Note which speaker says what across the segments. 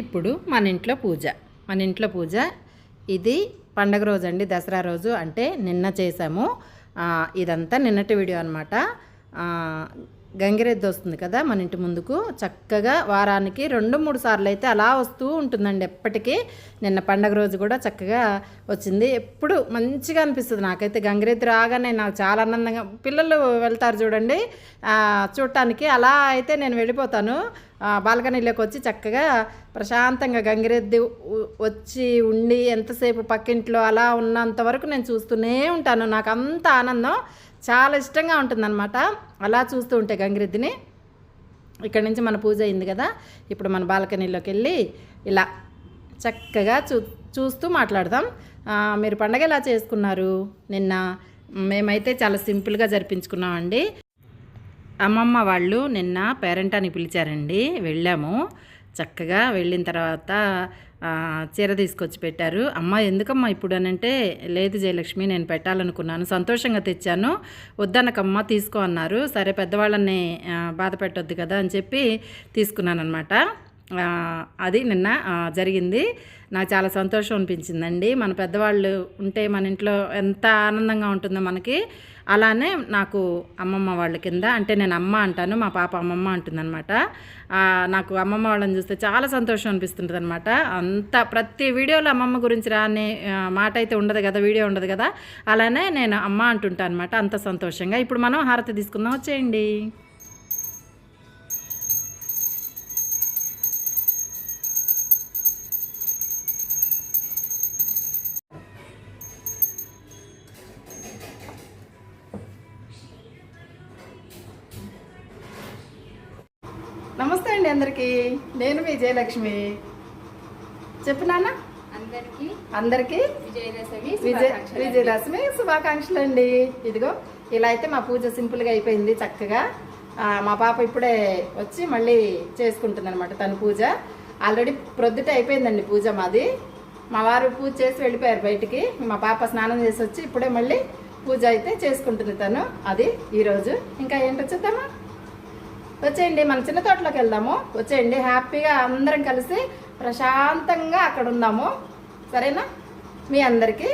Speaker 1: ఇప్పుడు మన ఇంట్లో పూజ మన ఇంట్లో పూజ ఇది పండగ రోజు అండి దసరా రోజు అంటే నిన్న చేసాము ఇదంతా నిన్నటి వీడియో అనమాట గంగిరెద్దు వస్తుంది కదా మన ఇంటి ముందుకు చక్కగా వారానికి రెండు మూడు సార్లు అయితే అలా వస్తూ ఉంటుందండి ఎప్పటికీ నిన్న పండగ రోజు కూడా చక్కగా వచ్చింది ఎప్పుడు మంచిగా అనిపిస్తుంది నాకైతే గంగిరెద్దు రాగానే నాకు చాలా ఆనందంగా పిల్లలు వెళ్తారు చూడండి చూడటానికి అలా అయితే నేను వెళ్ళిపోతాను బాల్కనీలోకి వచ్చి చక్కగా ప్రశాంతంగా గంగిరెద్ది వచ్చి ఉండి ఎంతసేపు పక్కింట్లో అలా ఉన్నంత వరకు నేను చూస్తూనే ఉంటాను నాకు అంత ఆనందం చాలా ఇష్టంగా ఉంటుందన్నమాట అలా చూస్తూ ఉంటే గంగిరెద్దిని ఇక్కడ నుంచి మన పూజ అయింది కదా ఇప్పుడు మన బాల్కనీలోకి వెళ్ళి ఇలా చక్కగా చూ చూస్తూ మాట్లాడదాం మీరు పండగ ఎలా చేసుకున్నారు నిన్న మేమైతే చాలా సింపుల్గా జరిపించుకున్నామండి అమ్మమ్మ వాళ్ళు నిన్న పేరెంట్ అని పిలిచారండి వెళ్ళాము చక్కగా వెళ్ళిన తర్వాత చీర తీసుకొచ్చి పెట్టారు అమ్మ ఎందుకమ్మా ఇప్పుడు అనంటే లేదు జయలక్ష్మి నేను పెట్టాలనుకున్నాను సంతోషంగా తెచ్చాను వద్దనకమ్మ తీసుకో అన్నారు సరే పెద్దవాళ్ళని బాధ పెట్టొద్దు కదా అని చెప్పి తీసుకున్నాను అనమాట అది నిన్న జరిగింది నాకు చాలా సంతోషం అనిపించిందండి మన పెద్దవాళ్ళు ఉంటే మన ఇంట్లో ఎంత ఆనందంగా ఉంటుందో మనకి అలానే నాకు అమ్మమ్మ వాళ్ళ కింద అంటే నేను అమ్మ అంటాను మా పాప అమ్మమ్మ అంటుందన్నమాట నాకు అమ్మమ్మ వాళ్ళని చూస్తే చాలా సంతోషం అనిపిస్తుంటుంది అనమాట అంత ప్రతి వీడియోలో అమ్మమ్మ గురించి రాని మాట అయితే ఉండదు కదా వీడియో ఉండదు కదా అలానే నేను అమ్మ అంటుంటాను అనమాట అంత సంతోషంగా ఇప్పుడు మనం హారతి తీసుకుందాం వచ్చేయండి విజయలక్ష్మి చెప్పు నాన్న అందరికీ విజయదశమి శుభాకాంక్షలు అండి ఇదిగో ఇలా అయితే మా పూజ సింపుల్గా అయిపోయింది చక్కగా మా పాప ఇప్పుడే వచ్చి మళ్ళీ చేసుకుంటుంది అనమాట తన పూజ ఆల్రెడీ ప్రొద్దుట అయిపోయిందండి పూజ మాది మా వారు పూజ చేసి వెళ్ళిపోయారు బయటికి మా పాప స్నానం చేసి వచ్చి ఇప్పుడే మళ్ళీ పూజ అయితే చేసుకుంటుంది తను అది ఈరోజు ఇంకా ఏంటో చూద్దామా వచ్చేయండి మన చిన్న తోటలోకి వెళ్దాము వచ్చేయండి హ్యాపీగా అందరం కలిసి ప్రశాంతంగా అక్కడ ఉందాము సరేనా మీ అందరికీ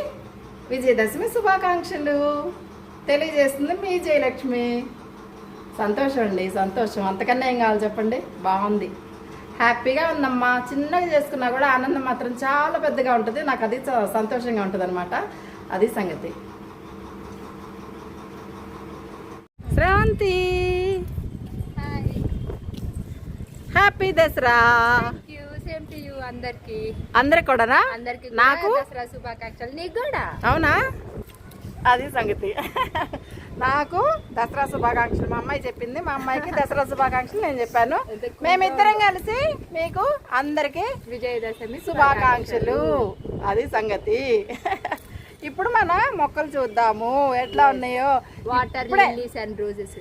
Speaker 1: విజయదశమి శుభాకాంక్షలు తెలియజేస్తుంది మీ జయలక్ష్మి సంతోషం అండి సంతోషం అంతకన్నా ఏం కావాలి చెప్పండి బాగుంది హ్యాపీగా ఉందమ్మా చిన్నగా చేసుకున్నా కూడా ఆనందం మాత్రం చాలా పెద్దగా ఉంటుంది నాకు అది సంతోషంగా ఉంటుంది అనమాట అది సంగతి శ్రాంతి హ్యాపీ దసరా అందరికి అందరికి కూడానా
Speaker 2: నాకు దసరా శుభాకాంక్షలు నీకు కూడా
Speaker 1: అవునా అది సంగతి నాకు దసరా శుభాకాంక్షలు మా అమ్మాయి చెప్పింది మా అమ్మాయికి దసరా శుభాకాంక్షలు నేను చెప్పాను మేమిద్దరం కలిసి మీకు అందరికి
Speaker 2: విజయదశమి శుభాకాంక్షలు
Speaker 1: అది సంగతి ఇప్పుడు మన మొక్కలు చూద్దాము ఎట్లా ఉన్నాయో
Speaker 2: water lilies and roses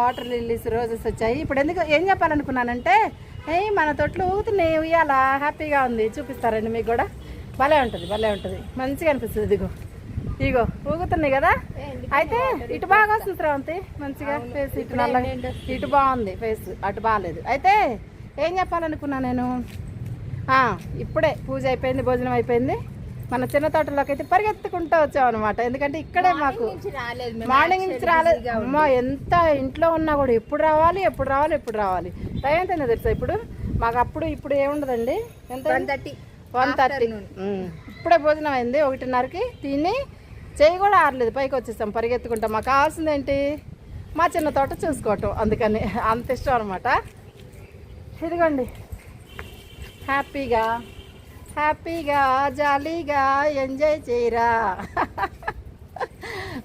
Speaker 1: water lilies roses వచ్చాయి ఇప్పుడు ఎందుకు ఏం చెప్పాలనుకున్నానంటే మన తొట్లు ఊగుతున్నాయి ఉయ్యాల హ్యాపీగా ఉంది చూపిస్తారండి మీకు కూడా భలే ఉంటుంది భలే ఉంటుంది మంచిగా అనిపిస్తుంది ఇదిగో ఇగో ఊగుతున్నాయి కదా అయితే ఇటు బాగా వస్తుంది శ్రావంతి మంచిగా ఫేస్ ఇటు నల్ల ఇటు బాగుంది ఫేస్ అటు బాగాలేదు అయితే ఏం చెప్పాలనుకున్నా నేను ఇప్పుడే పూజ అయిపోయింది భోజనం అయిపోయింది మన చిన్న తోటలోకి అయితే పరిగెత్తుకుంటూ వచ్చాం అనమాట ఎందుకంటే ఇక్కడే మాకు
Speaker 2: మార్నింగ్ నుంచి రాలేదు
Speaker 1: అమ్మా ఎంత ఇంట్లో ఉన్నా కూడా ఎప్పుడు రావాలి ఎప్పుడు రావాలి ఎప్పుడు రావాలి టైం ఎంత తెలుసా ఇప్పుడు మాకు అప్పుడు ఇప్పుడు ఏముండదండి ఎంత వన్ థర్టీ వన్ థర్టీ ఇప్పుడే భోజనం అయింది ఒకటిన్నరకి తిని చేయి కూడా ఆరలేదు పైకి వచ్చేస్తాం పరిగెత్తుకుంటాం మాకు కావాల్సింది ఏంటి మా చిన్న తోట చూసుకోవటం అందుకని అంత ఇష్టం అనమాట ఇదిగోండి హ్యాపీగా హ్యాపీగా జాలీగా ఎంజాయ్ చేయరా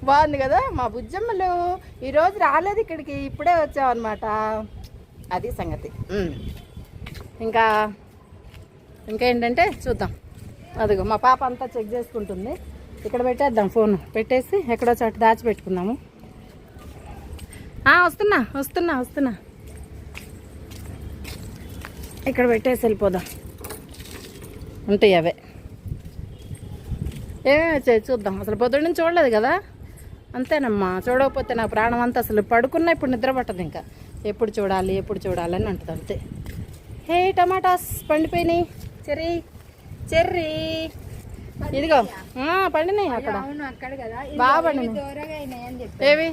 Speaker 1: బాగుంది కదా మా బుజ్జమ్మలు ఈరోజు రాలేదు ఇక్కడికి ఇప్పుడే వచ్చామన్నమాట అది సంగతి ఇంకా ఇంకేంటంటే చూద్దాం అదిగో మా పాప అంతా చెక్ చేసుకుంటుంది ఇక్కడ పెట్టేద్దాం ఫోన్ పెట్టేసి ఎక్కడో చోట దాచిపెట్టుకుందాము వస్తున్నా వస్తున్నా వస్తున్నా ఇక్కడ పెట్టేసి వెళ్ళిపోదాం ఉంటాయి అవే ఏ వచ్చాయి చూద్దాం అసలు పొద్దున్న చూడలేదు కదా అంతేనమ్మా చూడకపోతే నా ప్రాణం అంతా అసలు పడుకున్నా ఇప్పుడు నిద్ర పట్టదు ఇంకా ఎప్పుడు చూడాలి ఎప్పుడు చూడాలి అని అంటుంది అంతే హే టమాటాస్ పండిపోయినాయి చెర్రీ చెర్రీ ఇదిగో పండినాయి అక్కడ బాగా
Speaker 2: పండినాయి
Speaker 1: ఏవి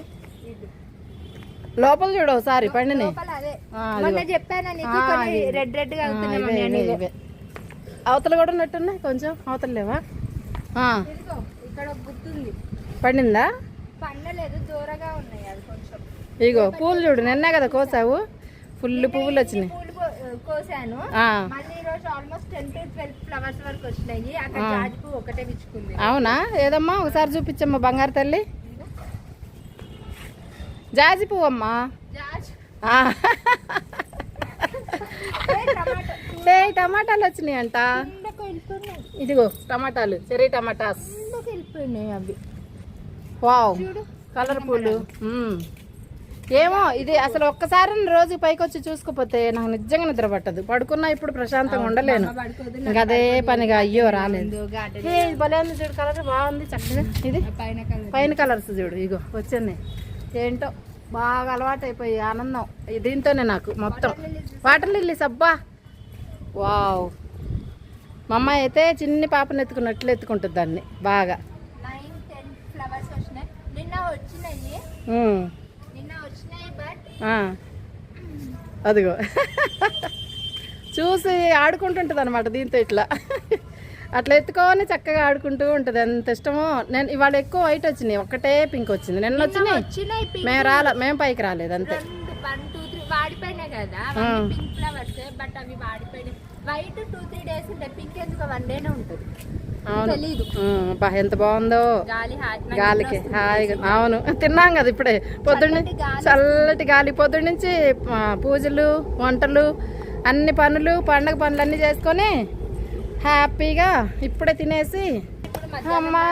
Speaker 1: లోపల చూడవు ఒకసారి
Speaker 2: పండినాయి చెప్పాను రెడ్ రెడ్ గా
Speaker 1: అవతల కూడా ఉన్నట్టున్నాయి కొంచెం అవతల లేవా ఇక్కడ పండిందా
Speaker 2: పండలేదు ఉన్నాయి అది కొంచెం
Speaker 1: ఇగో పూలు చూడు నిన్న కదా కోసావు ఫుల్ పువ్వులు వచ్చినాయి
Speaker 2: కోసాను ఈ రోజు ఆల్మోస్ట్ టెన్ టు ఫ్లవర్స్ వరకు వచ్చినాయి అక్కడ ఒకటే
Speaker 1: అవునా ఏదమ్మా ఒకసారి చూపించమ్మా బంగారు తల్లి జాజి పువ్వు అమ్మా జాజి సే టమాటాలు వచ్చినాయి అంట ఇదిగో టమాటాలు చెరీ టమాటాస్ అవి వావ్ కలర్ఫుల్ ఏమో ఇది అసలు ఒక్కసారి రోజు పైకి వచ్చి చూసుకుపోతే నాకు నిజంగా నిద్ర పట్టదు పడుకున్నా ఇప్పుడు ప్రశాంతంగా ఉండలేను అదే పనిగా అయ్యో రాలేదు భలే చూడు కలర్ బాగుంది చక్కగా ఇది పైన కలర్స్ చూడు ఇగో వచ్చింది ఏంటో బాగా అలవాటు అయిపోయి ఆనందం దీంతోనే నాకు మొత్తం వాటర్ లిల్లీస్ అబ్బా వావ్ మా అమ్మాయి అయితే చిన్ని పాపను ఎత్తుకున్నట్లు ఎత్తుకుంటుంది దాన్ని బాగా అదిగో చూసి ఆడుకుంటుంటుంది అనమాట దీంతో ఇట్లా అట్లా ఎత్తుకొని చక్కగా ఆడుకుంటూ ఉంటుంది ఎంత ఇష్టమో నేను ఇవాళ ఎక్కువ వైట్ వచ్చినాయి ఒక్కటే పింక్ వచ్చింది నిన్న వచ్చినాయి మేము రాలే మేము పైకి రాలేదు అంతే
Speaker 2: కదా wait two three days one డేనే ఉంటుంది
Speaker 1: ఎంత బాగుందో గాలికి హాయిగా అవును తిన్నాం కదా ఇప్పుడే పొద్దున్న చల్లటి గాలి పొద్దున్న నుంచి పూజలు వంటలు అన్ని పనులు పండగ పనులు అన్ని చేసుకొని హ్యాపీగా ఇప్పుడే తినేసి అమ్మా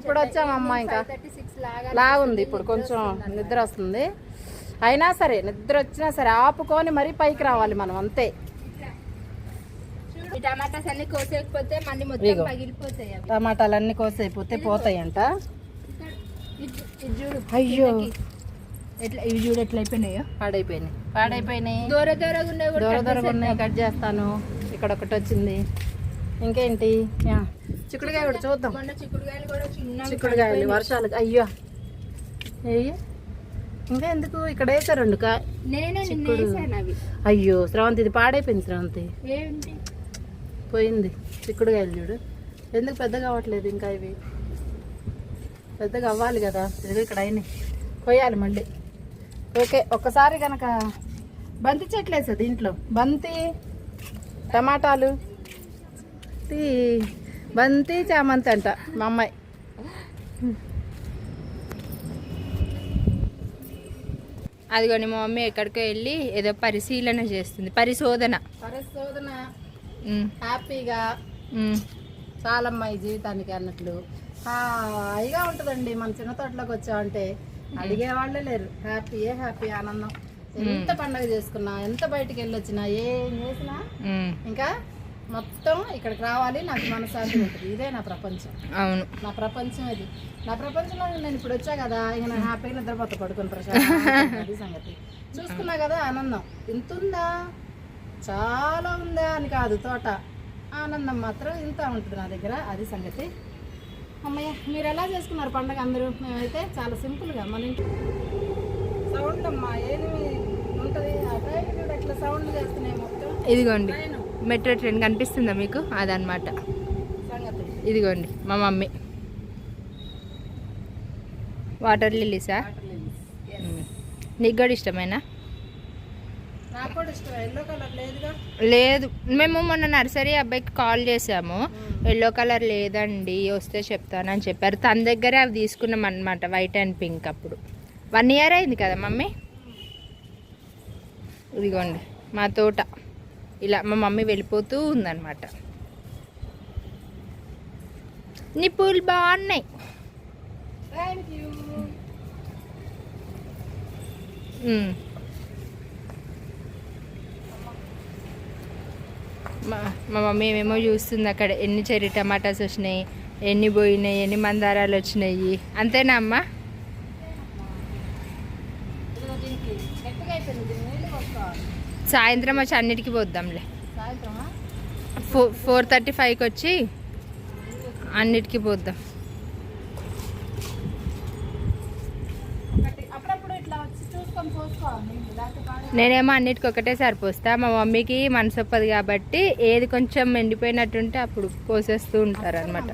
Speaker 1: ఇప్పుడు వచ్చామమ్మా ఇంకా లాగుంది ఇప్పుడు కొంచెం నిద్ర వస్తుంది అయినా సరే నిద్ర వచ్చినా సరే ఆపుకొని మరీ పైకి రావాలి మనం అంతే
Speaker 2: ఈ అన్ని కోసేయకపోతే మళ్ళీ మొత్తం
Speaker 1: టమాటాలు అన్ని కోసేయపోతే పోతాయంట అయ్యో ఎట్లా ఇవి చూడు ఎట్లా అయిపోయినాయో పాడైపోయినాయి పాడైపోయినాయి దూర దూర ఉన్నాయి కట్ చేస్తాను ఇక్కడ ఒకటి వచ్చింది ఇంకేంటి చిక్కుడుకాయ కూడా చూద్దాం చిక్కుడుకాయలు కూడా వర్షాలు అయ్యో ఇంకా ఎందుకు ఇక్కడ వేసారు రెండు కాయ అయ్యో శ్రావంతి ఇది పాడైపోయింది శ్రావంతి పోయింది చిక్కుడుకాయలు చూడు ఎందుకు పెద్దగా అవ్వట్లేదు ఇంకా ఇవి పెద్దగా అవ్వాలి కదా ఇది ఇక్కడ అయినాయి కొయ్యాలి మళ్ళీ ఓకే ఒక్కసారి కనుక బంతి చెట్లు వేసా దీంట్లో బంతి టమాటాలు బంతి చామంతి అంట మా అమ్మాయి అదిగోని మా మమ్మీ ఎక్కడికో వెళ్ళి ఏదో పరిశీలన చేస్తుంది పరిశోధన పరిశోధన హ్యాపీగా చాలమ్మా ఈ జీవితానికి అన్నట్లు హాయిగా ఉంటుందండి మన చిన్న తోటలోకి వచ్చామంటే అడిగే వాళ్ళే లేరు హ్యాపీయే హ్యాపీ ఆనందం ఎంత పండగ చేసుకున్నా ఎంత బయటికి వెళ్ళి వచ్చినా ఏం చేసినా ఇంకా మొత్తం ఇక్కడికి రావాలి నాకు మనసాంతి ఉంటుంది ఇదే నా ప్రపంచం అవును నా ప్రపంచం ఇది నా ప్రపంచంలో నేను ఇప్పుడు వచ్చా కదా ఇక నా హ్యాపీగా నిద్రపోతా పడుకుని ప్రశాంత్ అది సంగతి చూసుకున్నా కదా ఆనందం ఉందా చాలా ఉంది అని కాదు తోట ఆనందం మాత్రం ఇంత ఉంటుంది నా దగ్గర అది సంగతి అమ్మయ్య మీరు ఎలా చేసుకున్నారు పండగ అందరూ మేమైతే చాలా సింపుల్గా మన ఇంటి
Speaker 2: సౌండ్ అమ్మా ఏమి ఉంటుంది ఎట్లా సౌండ్ చేస్తున్నాయి మొత్తం
Speaker 1: ఇదిగోండి మెట్రో ట్రైన్ కనిపిస్తుందా మీకు అదనమాట సంగతి ఇదిగోండి మా మమ్మీ వాటర్ లిల్లీసా నీకు కూడా ఇష్టమేనా లేదు మేము మొన్న నర్సరీ అబ్బాయికి కాల్ చేసాము ఎల్లో hmm. కలర్ లేదండి వస్తే చెప్తానని చెప్పారు తన దగ్గరే అవి తీసుకున్నాం అనమాట వైట్ అండ్ పింక్ అప్పుడు వన్ ఇయర్ అయింది కదా మమ్మీ ఇదిగోండి మా తోట ఇలా మా మమ్మీ వెళ్ళిపోతూ ఉందన్నమాట నీ పూలు బాగున్నాయి థ్యాంక్ యూ మా మా మమ్మీ ఏమేమో చూస్తుంది అక్కడ ఎన్ని చెర్రీ టమాటాస్ వచ్చినాయి ఎన్ని పోయినాయి ఎన్ని మందారాలు వచ్చినాయి అంతేనా అమ్మా సాయంత్రం వచ్చి అన్నిటికి పోద్దాంలే ఫోర్ ఫోర్ థర్టీ ఫైవ్కి వచ్చి అన్నిటికీ పోద్దాం నేనేమో అన్నిటికి ఒకటేసారి పోస్తా మా మమ్మీకి మనసొప్పదు కాబట్టి ఏది కొంచెం ఎండిపోయినట్టుంటే అప్పుడు పోసేస్తూ ఉంటారు అనమాట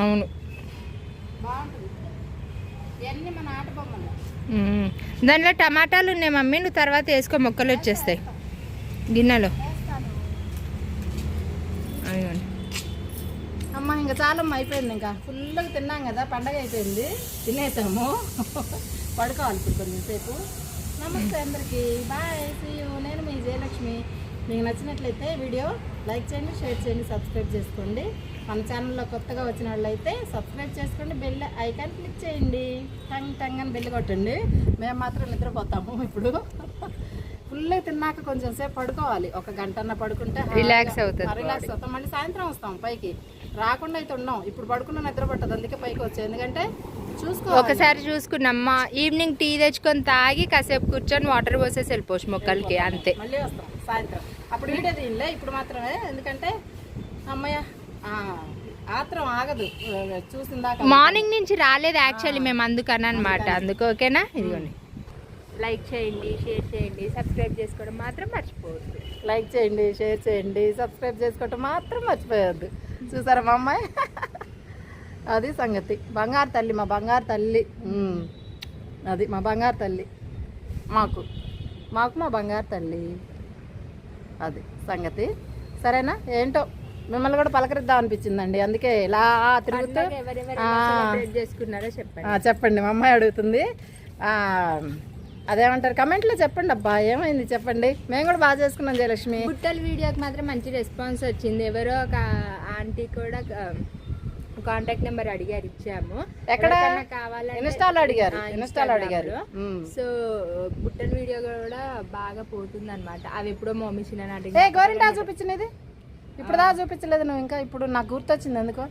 Speaker 1: అవును దానిలో టమాటాలు ఉన్నాయి మమ్మీ నువ్వు తర్వాత వేసుకో మొక్కలు వచ్చేస్తాయి గిన్నెలో అవును ఇంకా చాలా అయిపోయింది ఇంకా ఫుల్గా తిన్నాం కదా పండగ అయిపోయింది తినేసాము పడుకోవాలి ఇప్పుడు కొంచెంసేపు నమస్తే అందరికీ బాయ్ సీయూ నేను మీ జయలక్ష్మి మీకు నచ్చినట్లయితే వీడియో లైక్ చేయండి షేర్ చేయండి సబ్స్క్రైబ్ చేసుకోండి మన ఛానల్లో కొత్తగా వచ్చిన వాళ్ళైతే సబ్స్క్రైబ్ చేసుకోండి బెల్ ఐకాన్ క్లిక్ చేయండి టంగ్ టంగ్ అని బెల్ కొట్టండి మేము మాత్రం నిద్రపోతాము ఇప్పుడు ఫుల్ తిన్నాక కొంచెం సేపు పడుకోవాలి ఒక గంట పడుకుంటే రిలాక్స్ అవుతాం రిలాక్స్ అవుతాం మళ్ళీ సాయంత్రం వస్తాం పైకి రాకుండా అయితే ఉన్నాం ఇప్పుడు పడుకున్న నిద్ర పట్టదు అందుకే పైకి వచ్చాయి ఎందుకంటే చూసుకో ఒకసారి చూసుకున్నామ్మా ఈవినింగ్ టీ తెచ్చుకొని తాగి కాసేపు కూర్చొని వాటర్ పోసేసి వెళ్ళిపోవచ్చు మొక్కలకి అంతే
Speaker 2: మళ్ళీ వస్తాం సాయంత్రం అప్పుడు వీడేది ఇల్లే ఇప్పుడు మాత్రమే ఎందుకంటే అమ్మయ్య ఆత్రం ఆగదు
Speaker 1: చూసిందాక మార్నింగ్ నుంచి రాలేదు యాక్చువల్లీ మేము అందుకని అనమాట అందుకు ఓకేనా ఇదిగోండి
Speaker 2: లైక్ చేయండి షేర్ చేయండి సబ్స్క్రైబ్ చేసుకోవడం మాత్రం మర్చిపోవద్దు
Speaker 1: లైక్ చేయండి షేర్ చేయండి సబ్స్క్రైబ్ చేసుకోవటం మాత్రం మర్చిపోయద్దు చూసారా మా అమ్మాయి అది సంగతి బంగారు తల్లి మా బంగారు తల్లి అది మా బంగారు తల్లి మాకు మాకు మా బంగారు తల్లి అది సంగతి సరేనా ఏంటో మిమ్మల్ని కూడా పలకరిద్దాం అనిపించిందండి అందుకే ఇలా తిరుగుతూ చెప్పండి మా అమ్మాయి అడుగుతుంది అదేమంటారు కమెంట్ లో చెప్పండి అబ్బా ఏమైంది చెప్పండి మేము కూడా బాగా చేసుకున్నాం జయలక్ష్మి
Speaker 2: బుట్టల వీడియోకి మాత్రం మంచి రెస్పాన్స్ వచ్చింది ఎవరో ఒక ఆంటీ కూడా కాంటాక్ట్ నెంబర్ అడిగారు ఇచ్చాము
Speaker 1: ఎక్కడ కావాలి ఇన్స్టాలో అడిగారు ఇన్స్టాలో అడిగారు
Speaker 2: సో గుట్టల వీడియో కూడా బాగా పోతుంది అనమాట అవి ఎప్పుడో మోమిషన్ అని అడిగి
Speaker 1: గోరింటా చూపించినది ఇప్పుడు దా చూపించలేదు నువ్వు ఇంకా ఇప్పుడు నాకు గుర్తొచ్చింది ఎందుకో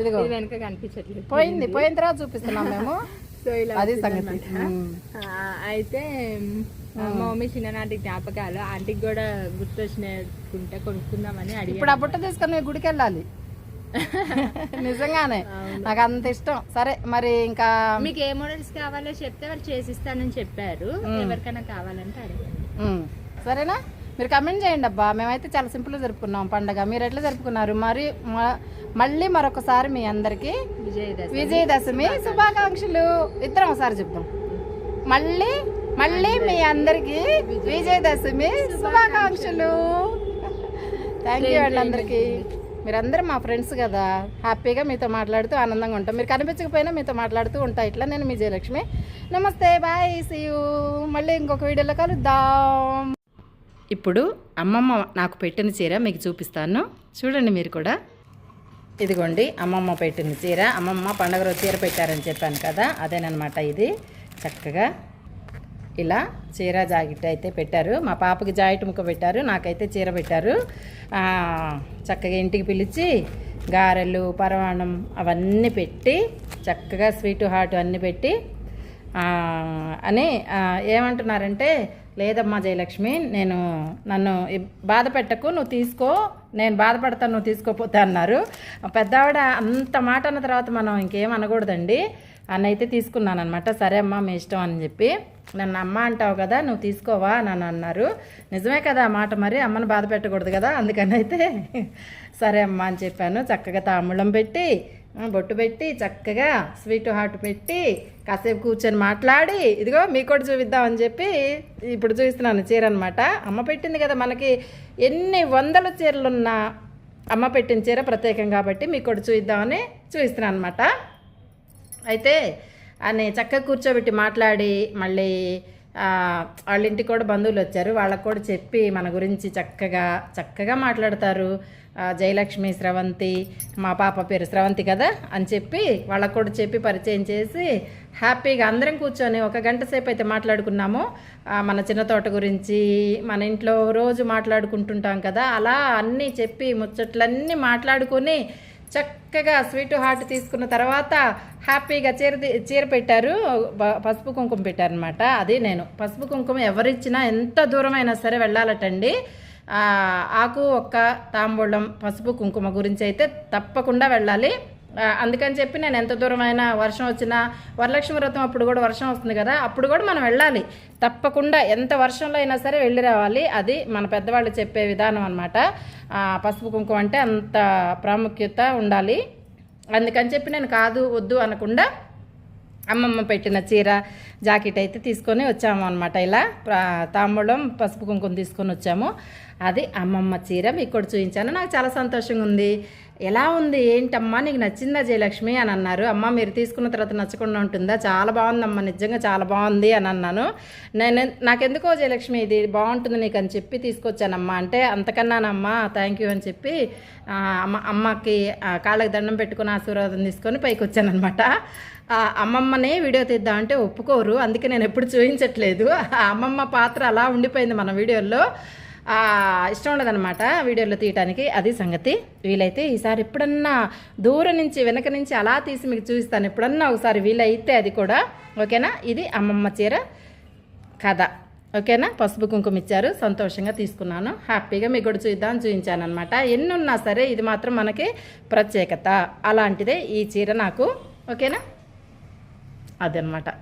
Speaker 1: ఇదిగో
Speaker 2: వెనక కనిపించట్లేదు
Speaker 1: పోయింది పోయిన తర్వాత చూపిస్తున్నాం మేము అది సంగతి
Speaker 2: అయితే మమ్మీ చిన్ననాటి జ్ఞాపకాలు ఆంటీకి కూడా గుర్తొచ్చినట్టుకుంటే కొనుక్కుందామని అడిగి
Speaker 1: ఇప్పుడు అప్పుట బుట్ట తీసుకొని గుడికి వెళ్ళాలి నిజంగానే నాకు అంత ఇష్టం సరే మరి ఇంకా
Speaker 2: మీకు ఏ మోడల్స్ కావాలో చెప్తే వాళ్ళు చేసిస్తానని చెప్పారు ఎవరికైనా కావాలంటే అడగండి
Speaker 1: సరేనా మీరు కమెంట్ చేయండి అబ్బా మేమైతే చాలా సింపుల్గా జరుపుకున్నాం పండగ మీరు ఎట్లా జరుపుకున్నారు మరి మళ్ళీ మరొకసారి మీ అందరికీ విజయదశమి శుభాకాంక్షలు ఇద్దరం ఒకసారి చెప్తాం మళ్ళీ మళ్ళీ మీ అందరికీ విజయదశమి శుభాకాంక్షలు థ్యాంక్ యూ అండి అందరికీ మీరందరూ మా ఫ్రెండ్స్ కదా హ్యాపీగా మీతో మాట్లాడుతూ ఆనందంగా ఉంటాం మీరు కనిపించకపోయినా మీతో మాట్లాడుతూ ఉంటా ఇట్లా నేను మీ జయలక్ష్మి నమస్తే బాయ్ సీ మళ్ళీ ఇంకొక వీడియోలో కలుద్దాం ఇప్పుడు అమ్మమ్మ నాకు పెట్టిన చీర మీకు చూపిస్తాను చూడండి మీరు కూడా ఇదిగోండి అమ్మమ్మ పెట్టిన చీర అమ్మమ్మ పండగ రోజు చీర పెట్టారని చెప్పాను కదా అదేనమాట ఇది చక్కగా ఇలా చీర జాకెట్ అయితే పెట్టారు మా పాపకి జాకెట్ ముక్క పెట్టారు నాకైతే చీర పెట్టారు చక్కగా ఇంటికి పిలిచి గారెలు పరమాణం అవన్నీ పెట్టి చక్కగా స్వీట్ హాట్ అన్నీ పెట్టి అని ఏమంటున్నారంటే లేదమ్మా జయలక్ష్మి నేను నన్ను బాధ పెట్టకు నువ్వు తీసుకో నేను బాధపడతాను నువ్వు తీసుకోపోతా అన్నారు పెద్దావిడ అంత మాట అన్న తర్వాత మనం ఇంకేం అనకూడదండి అన్న అయితే తీసుకున్నాను అనమాట సరే అమ్మా మీ ఇష్టం అని చెప్పి నన్ను అమ్మ అంటావు కదా నువ్వు తీసుకోవా అని అన్నారు నిజమే కదా ఆ మాట మరి అమ్మను బాధ పెట్టకూడదు కదా అందుకని అయితే సరే అమ్మ అని చెప్పాను చక్కగా తాముళం పెట్టి బొట్టు పెట్టి చక్కగా స్వీట్ హార్ట్ పెట్టి కాసేపు కూర్చొని మాట్లాడి ఇదిగో మీ కూడా చూపిద్దామని చెప్పి ఇప్పుడు చూపిస్తున్నాను చీర అనమాట అమ్మ పెట్టింది కదా మనకి ఎన్ని వందల చీరలున్నా అమ్మ పెట్టిన చీర ప్రత్యేకం కాబట్టి మీకు కూడా చూపిద్దామని చూపిస్తున్నాను అనమాట అయితే అని చక్కగా కూర్చోబెట్టి మాట్లాడి మళ్ళీ వాళ్ళ ఇంటికి కూడా బంధువులు వచ్చారు వాళ్ళకు కూడా చెప్పి మన గురించి చక్కగా చక్కగా మాట్లాడతారు జయలక్ష్మి స్రవంతి మా పాప పేరు స్రవంతి కదా అని చెప్పి వాళ్ళకు కూడా చెప్పి పరిచయం చేసి హ్యాపీగా అందరం కూర్చొని ఒక గంట సేపు అయితే మాట్లాడుకున్నాము మన చిన్న తోట గురించి మన ఇంట్లో రోజు మాట్లాడుకుంటుంటాం కదా అలా అన్నీ చెప్పి ముచ్చట్లన్నీ మాట్లాడుకొని చక్కగా స్వీట్ హార్ట్ తీసుకున్న తర్వాత హ్యాపీగా చీర చీర పెట్టారు పసుపు కుంకుమ పెట్టారనమాట అది నేను పసుపు కుంకుమ ఎవరిచ్చినా ఎంత దూరమైనా సరే వెళ్ళాలటండి ఆకు ఒక్క తాంబూలం పసుపు కుంకుమ గురించి అయితే తప్పకుండా వెళ్ళాలి అందుకని చెప్పి నేను ఎంత దూరమైన వర్షం వచ్చినా వరలక్ష్మి వ్రతం అప్పుడు కూడా వర్షం వస్తుంది కదా అప్పుడు కూడా మనం వెళ్ళాలి తప్పకుండా ఎంత వర్షంలో అయినా సరే వెళ్ళి రావాలి అది మన పెద్దవాళ్ళు చెప్పే విధానం అనమాట పసుపు కుంకుమ అంటే అంత ప్రాముఖ్యత ఉండాలి అందుకని చెప్పి నేను కాదు వద్దు అనకుండా అమ్మమ్మ పెట్టిన చీర జాకెట్ అయితే తీసుకొని వచ్చాము అనమాట ఇలా తాంబూలం పసుపు కుంకుమ తీసుకొని వచ్చాము అది అమ్మమ్మ చీర మీకు కూడా చూపించాను నాకు చాలా సంతోషంగా ఉంది ఎలా ఉంది ఏంటమ్మా నీకు నచ్చిందా జయలక్ష్మి అని అన్నారు అమ్మ మీరు తీసుకున్న తర్వాత నచ్చకుండా ఉంటుందా చాలా బాగుందమ్మా నిజంగా చాలా బాగుంది అని అన్నాను నేను నాకెందుకో జయలక్ష్మి ఇది బాగుంటుంది నీకు అని చెప్పి తీసుకొచ్చానమ్మా అంటే అంతకన్నానమ్మా థ్యాంక్ యూ అని చెప్పి అమ్మ అమ్మకి కాళ్ళకి దండం పెట్టుకుని ఆశీర్వాదం తీసుకొని పైకి వచ్చానమాట అమ్మమ్మనే వీడియో తీద్దాం అంటే ఒప్పుకోరు అందుకే నేను ఎప్పుడు చూపించట్లేదు ఆ అమ్మమ్మ పాత్ర అలా ఉండిపోయింది మన వీడియోల్లో ఇష్టం ఉండదనమాట వీడియోలో తీయటానికి అది సంగతి వీలైతే ఈసారి ఎప్పుడన్నా దూరం నుంచి వెనక నుంచి అలా తీసి మీకు చూపిస్తాను ఎప్పుడన్నా ఒకసారి వీలైతే అది కూడా ఓకేనా ఇది అమ్మమ్మ చీర కథ ఓకేనా పసుపు కుంకుమ ఇచ్చారు సంతోషంగా తీసుకున్నాను హ్యాపీగా మీకు కూడా చూద్దాం చూపించాను అనమాట ఎన్ని ఉన్నా సరే ఇది మాత్రం మనకి ప్రత్యేకత అలాంటిదే ఈ చీర నాకు ఓకేనా అదనమాట